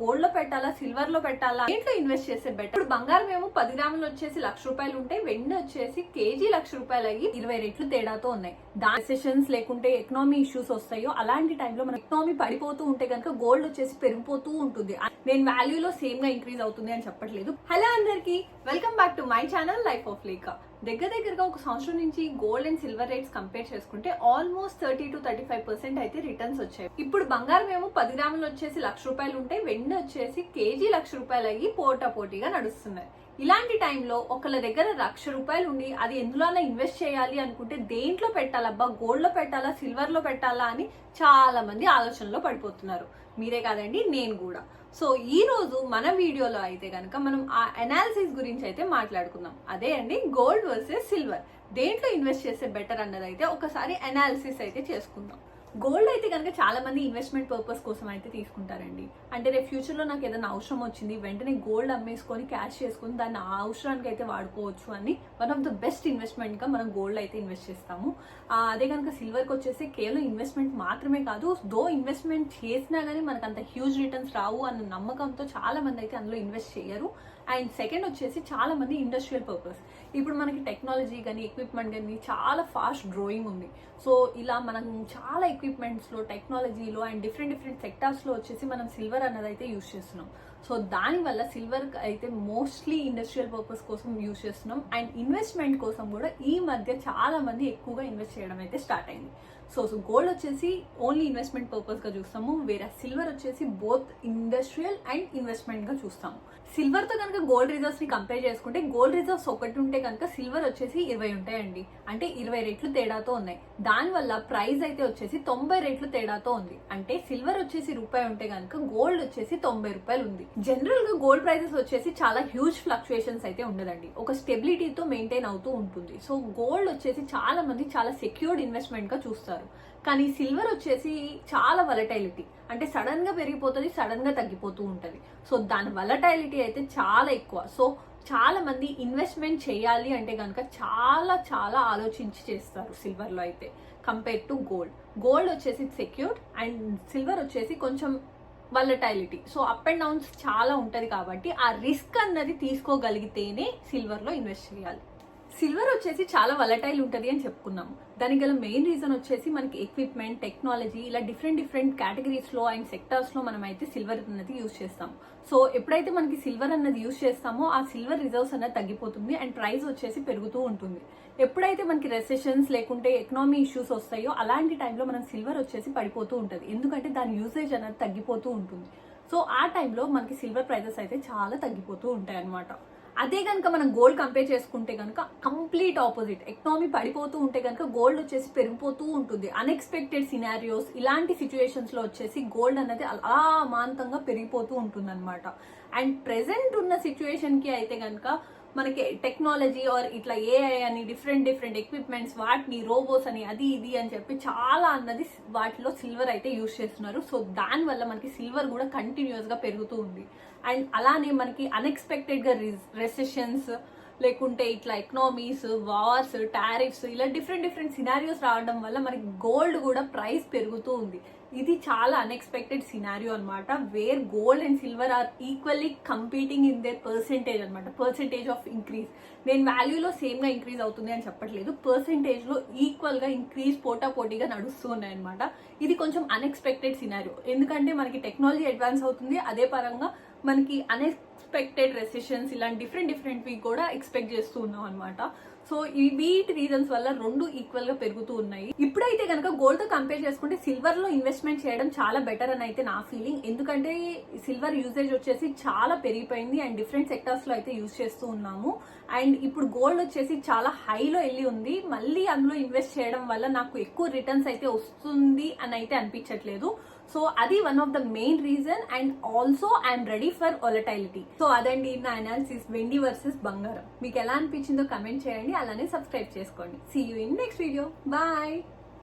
గోల్డ్లో పెట్టాలా సిల్వర్లో పెట్టాలా? ఇంట్లో ఇన్వెస్ట్ చేస్తే బెటర్ ఇప్పుడు బంగారం ఏమో పది గ్రాములు వచ్చేసి లక్ష రూపాయలు ఉంటాయి వెండి వచ్చేసి కేజీ లక్ష రూపాయలు అయ్యి ఇరవై రెట్లు తేడాతో ఉన్నాయి. దాని సెషన్స్ లేకుంటే ఎకనామీ ఇష్యూస్ వస్తాయో అలాంటి టైంలో మన ఎకనామీ పడిపోతూ ఉంటే కనుక గోల్డ్ వచ్చేసి పెరిగిపోతూ ఉంటుంది. నేను వాల్యూలో సేమ్గా ఇంక్రీజ్ అవుతుంది అని చెప్పట్లేదు. హలో అందరికి welcome back to my channel life of Lekha దగ్గర దగ్గరగా ఒక సంవత్సరం నుంచి gold and silver rates compare చేసుకుంటే almost thirty two thirty five percent అయితే రిటర్న్స్ వచ్చాయి. ఇప్పుడు బంగారం ఏమో పది గ్రాములు వచ్చేసి లక్ష రూపాయలు ఉంటాయి వెండి వచ్చేసి కేజీ లక్ష రూపాయలు అయ్యి పోటా పోటీగా నడుస్తున్నాయి. ఇలాంటి టైంలో ఒకళ్ళ దగ్గర లక్ష రూపాయలు ఉండి అది ఎందులోనే ఇన్వెస్ట్ చేయాలి అనుకుంటే దేంట్లో పెట్టాలబ్బా? గోల్డ్లో పెట్టాలా? సిల్వర్లో పెట్టాలా? అని చాలా మంది ఆలోచనలో పడిపోతున్నారు. మీరే కాదండి నేను కూడా. సో ఈ రోజు మన వీడియోలో అయితే కనుక మనం ఆ అనాలిసిస్ గురించి అయితే మాట్లాడుకుందాం. అదే అండి గోల్డ్ వర్సెస్ సిల్వర్. దేంట్లో ఇన్వెస్ట్ చేస్తే బెటర్ అన్నది అయితే ఒకసారి అనాలిసిస్ అయితే చేసుకుందాం. గోల్డ్ అయితే కనుక చాలా మంది ఇన్వెస్ట్మెంట్ పర్పస్ కోసం అయితే తీసుకుంటారండి. అంటే రేపు ఫ్యూచర్లో నాకు ఏదైనా అవసరం వచ్చింది వెంటనే గోల్డ్ అమ్మేసుకొని క్యాష్ చేసుకొని దాన్ని ఆ అవసరానికి అయితే వాడుకోవచ్చు అని వన్ ఆఫ్ ద బెస్ట్ ఇన్వెస్ట్మెంట్గా మనం గోల్డ్ అయితే ఇన్వెస్ట్ చేస్తాము. అదే కనుక సిల్వర్కి వచ్చేసి కేవలం ఇన్వెస్ట్మెంట్ మాత్రమే కాదు దో ఇన్వెస్ట్మెంట్ చేసినా కానీ మనకు అంత హ్యూజ్ రిటర్న్స్ రావు అన్న నమ్మకంతో చాలా మంది అయితే అందులో ఇన్వెస్ట్ చేయరు. అండ్ సెకండ్ వచ్చేసి చాలా మంది ఇండస్ట్రియల్ పర్పస్ ఇప్పుడు మనకి టెక్నాలజీ కానీ ఎక్విప్మెంట్ కానీ చాలా ఫాస్ట్ గ్రోయింగ్ ఉంది. సో ఇలా మనం చాలా ఎక్విప్మెంట్స్లో టెక్నాలజీలో అండ్ డిఫరెంట్ డిఫరెంట్ సెక్టార్స్లో వచ్చేసి మనం సిల్వర్ అన్నది అయితే యూస్ చేస్తున్నాం సో దానివల్ల సిల్వర్ అయితే మోస్ట్లీ ఇండస్ట్రియల్ పర్పస్ కోసం యూస్ చేస్తున్నాం. అండ్ ఇన్వెస్ట్మెంట్ కోసం కూడా ఈ మధ్య చాలా మంది ఎక్కువగా ఇన్వెస్ట్ చేయడం అయితే స్టార్ట్ అయింది. సో సో గోల్డ్ వచ్చేసి ఓన్లీ ఇన్వెస్ట్మెంట్ పర్పస్గా చూస్తాము. వేరే సిల్వర్ వచ్చేసి బోత్ ఇండస్ట్రియల్ అండ్ ఇన్వెస్ట్మెంట్గా చూస్తాము. సిల్వర్తో కనుక గోల్డ్ రిజర్వ్స్ని కంపేర్ చేసుకుంటే గోల్డ్ రిజర్వ్స్ ఒకటి ఉంటే కనుక సిల్వర్ వచ్చేసి ఇరవై ఉంటాయండి. అంటే ఇరవై రెట్లు తేడాతో ఉన్నాయి. దానివల్ల ప్రైస్ అయితే వచ్చేసి తొంభై రెట్లు తేడాతో ఉంది. అంటే సిల్వర్ వచ్చేసి రూపాయి ఉంటే కనుక గోల్డ్ వచ్చేసి తొంభై రూపాయలు ఉంది. జనరల్గా గోల్డ్ ప్రైసెస్ వచ్చేసి చాలా హ్యూజ్ ఫ్లక్చుయేషన్స్ అయితే ఉండదండి. ఒక స్టెబిలిటీతో మెయింటైన్ అవుతూ ఉంటుంది. సో గోల్డ్ వచ్చేసి చాలా మంది చాలా సెక్యూర్డ్ ఇన్వెస్ట్మెంట్గా చూస్తారు. కానీ సిల్వర్ వచ్చేసి చాలా వలటైలిటీ అంటే సడన్గా పెరిగిపోతుంది సడన్గా తగ్గిపోతూ ఉంటుంది. సో దాని వలటైలిటీ అయితే చాలా ఎక్కువ. సో చాలా మంది ఇన్వెస్ట్మెంట్ చేయాలి అంటే కనుక చాలా చాలా ఆలోచించి చేస్తారు సిల్వర్లో అయితే. కంపేర్ టు గోల్డ్ గోల్డ్ వచ్చేసి సెక్యూర్డ్ అండ్ సిల్వర్ వచ్చేసి కొంచెం volatility so up and downs చాలా ఉంటది కాబట్టి ఆ రిస్క్ అన్నది తీసుకోగలిగితేనే సిల్వర్లో ఇన్వెస్ట్ చేయాలి. సిల్వర్ వచ్చేసి చాలా వలటైల్ ఉంటుంది అని చెప్పుకున్నాము. దానికి గల మెయిన్ రీజన్ వచ్చేసి మనకి ఎక్విప్మెంట్ టెక్నాలజీ ఇలా డిఫరెంట్ డిఫరెంట్ కేటగిరీస్లో అండ్ సెక్టార్స్లో మనం అయితే సిల్వర్ అన్నది యూస్ చేస్తాం సో ఎప్పుడైతే మనకి సిల్వర్ అన్నది యూస్ చేస్తామో ఆ సిల్వర్ రిజర్వ్స్ అన్నది తగ్గిపోతుంది అండ్ ప్రైస్ వచ్చేసి పెరుగుతూ ఉంటుంది. ఎప్పుడైతే మనకి రెసెషన్స్ లేకుంటే ఎకనామీ ఇష్యూస్ వస్తాయో అలాంటి టైంలో మనం సిల్వర్ వచ్చేసి పడిపోతూ ఉంటుంది. ఎందుకంటే దాని యూసేజ్ అనేది తగ్గిపోతూ ఉంటుంది. సో ఆ టైంలో మనకి సిల్వర్ ప్రైజెస్ అయితే చాలా తగ్గిపోతూ ఉంటాయి అన్నమాట అదే కనుక మనం గోల్డ్ కంపేర్ చేసుకుంటే కనుక కంప్లీట్ ఆపోజిట్ ఎకనామీ పడిపోతూ ఉంటే కనుక గోల్డ్ వచ్చేసి పెరిగిపోతూ ఉంటుంది. అన్ఎక్స్పెక్టెడ్ సినారియోస్ ఇలాంటి సిచ్యువేషన్స్లో వచ్చేసి గోల్డ్ అనేది అలా అమాంతంగా పెరిగిపోతూ ఉంటుంది అనమాట అండ్ ప్రెసెంట్ ఉన్న సిచ్యువేషన్కి అయితే కనుక మనకి టెక్నాలజీ ఆర్ ఇట్లా ఏఐ అని డిఫరెంట్ డిఫరెంట్ ఎక్విప్మెంట్స్ వాటిని రోబోస్ అని అది ఇది అని చెప్పి చాలా అన్నది వాటిలో సిల్వర్ అయితే యూస్ చేస్తున్నారు. సో దానివల్ల మనకి సిల్వర్ కూడా కంటిన్యూస్గా పెరుగుతూ ఉంది. అండ్ అలానే మనకి అన్ఎక్స్పెక్టెడ్గా రిస్ రెసెషన్స్ లేకుంటే ఇట్లా ఎకనామీస్ వార్స్ టారిఫ్స్ ఇలా డిఫరెంట్ డిఫరెంట్ సినారియోస్ రావడం వల్ల మనకి గోల్డ్ కూడా ప్రైస్ పెరుగుతూ ఉంది. ఇది చాలా అన్ఎక్స్పెక్టెడ్ సినారియో అనమాట where gold and silver are equally competing in their percentage అనమాట పర్సెంటేజ్ ఆఫ్ ఇంక్రీజ్ నేను వాల్యూలో సేమ్గా ఇంక్రీజ్ అవుతుంది అని చెప్పట్లేదు. పర్సెంటేజ్లో ఈక్వల్గా ఇంక్రీజ్ పోటా పోటీగా నడుస్తూ ఉన్నాయన్నమాట ఇది కొంచెం అన్ఎక్స్పెక్టెడ్ సినారియో ఎందుకంటే మనకి టెక్నాలజీ అడ్వాన్స్ అవుతుంది. అదే పరంగా మనకి అన్ఎక్స్పెక్టెడ్ రెసిషన్స్ ఇలాంటి డిఫరెంట్ డిఫరెంట్వి కూడా ఎక్స్పెక్ట్ చేస్తూ ఉన్నాం అనమాట సో ఈ వీటి రీజన్స్ వల్ల రెండు ఈక్వల్గా పెరుగుతూ ఉన్నాయి. ఇప్పుడైతే కనుక గోల్డ్తో కంపేర్ చేసుకుంటే సిల్వర్లో ఇన్వెస్ట్మెంట్ చేయడం చాలా బెటర్ అని అయితే నా ఫీలింగ్ ఎందుకంటే సిల్వర్ యూసేజ్ వచ్చేసి చాలా పెరిగిపోయింది అండ్ డిఫరెంట్ సెక్టర్స్లో అయితే యూజ్ చేస్తూ ఉన్నాము. అండ్ ఇప్పుడు గోల్డ్ వచ్చేసి చాలా హైలో వెళ్ళి ఉంది. మళ్ళీ అందులో ఇన్వెస్ట్ చేయడం వల్ల నాకు ఎక్కువ రిటర్న్స్ అయితే వస్తుంది అని అయితే అనిపించట్లేదు. సో అది one of the main reason and also I'm ready for volatility so అదండి నా అనాలిసిస్ వెండి వర్సెస్ బంగారం. మీకు ఎలా అనిపించిందో కమెంట్ చేయండి. అలానే సబ్స్క్రైబ్ చేసుకోండి. See you in next video bye